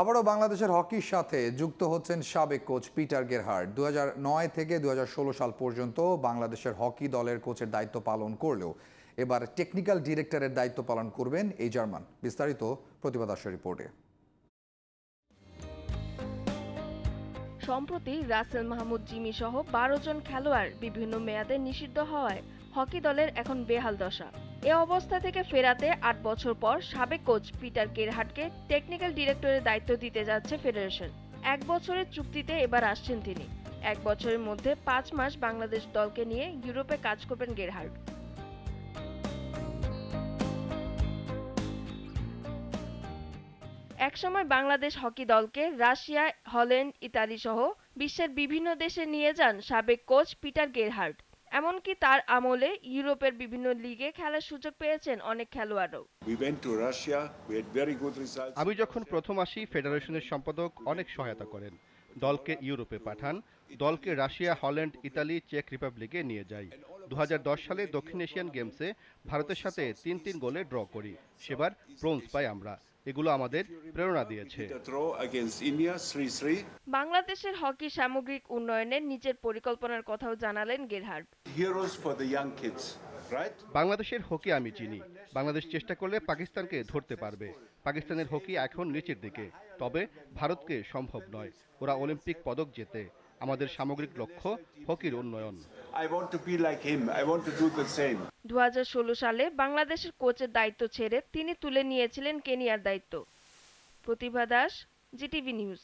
আবারও বাংলাদেশের হকির সাথে যুক্ত হচ্ছেন সাবেক কোচ পিটার গেরহার্ড। দু নয় থেকে দুহাজার ষোলো সাল পর্যন্ত বাংলাদেশের হকি দলের কোচের দায়িত্ব পালন করলেও এবার টেকনিক্যাল ডিরেক্টরের দায়িত্ব পালন করবেন এই জার্মান। বিস্তারিত প্রতিবাদ আসর রিপোর্টে। সম্প্রতি রাসেল মাহমুদ, জিমি সহ বারো জন খেলোয়াড় বিভিন্ন মেয়াদে নিষিদ্ধ হওয়ায় হকি দলের এখন বেহাল দশা। এ অবস্থা থেকে ফেরাতে আট বছর পর সাবেক কোচ পিটার কেরহাটকে টেকনিক্যাল ডিরেক্টরের দায়িত্ব দিতে যাচ্ছে ফেডারেশন এক বছরের চুক্তিতে এবার আসছেন তিনি। এক বছরের মধ্যে পাঁচ মাস বাংলাদেশ দলকে নিয়ে ইউরোপে কাজ করবেন গেরহার্ড একসময় বাংলাদেশ হকি দলকে রাশিয়া, হল্যান্ড ইতালি সহ বিশ্বের বিভিন্ন দেশে নিয়ে যান সাবেক কোচ পিটার গেরহার্ড এমনকি তার আমলে ইউরোপের বিভিন্ন লিগে খেলার সুযোগ পেয়েছেন অনেক খেলোয়াড়ও We went to Russia. We had very good results. আমি যখন প্রথম আসি ফেডারেশনের সম্পাদক অনেক সহায়তা করেন দলকে ইউরোপে পাঠান দলকে রাশিয়া হল্যান্ড ইতালি চেক রিপাবলিকে নিয়ে যাই দু হাজার দশ সালে দক্ষিণ এশিয়ান গেমসে ভারতের সাথে তিন তিন গোলে ড্র করি সেবার ব্রোঞ্জ পাই আমরা এগুলো আমাদের প্রেরণা দিয়েছে। The draw against India 3-3. বাংলাদেশের হকি সামগ্রিক উন্নয়নের নিজের পরিকল্পনার কথাও জানালেন গেরহার্ড? বাংলাদেশের হকি আমি চিনি। বাংলাদেশ চেষ্টা করলে পাকিস্তানকে ধরতে পারবে। পাকিস্তানের হকি এখন নিচের দিকে। তবে ভারতকে সম্ভব নয়। ওরা অলিম্পিক পদক জেতে। আমাদের সামগ্রিক লক্ষ্য হকির উন্নয়ন. দু সালে বাংলাদেশের কোচের দায়িত্ব ছেড়ে তিনি তুলে নিয়েছিলেন কেনিয়ার দায়িত্ব। Pratibha Das GTV news.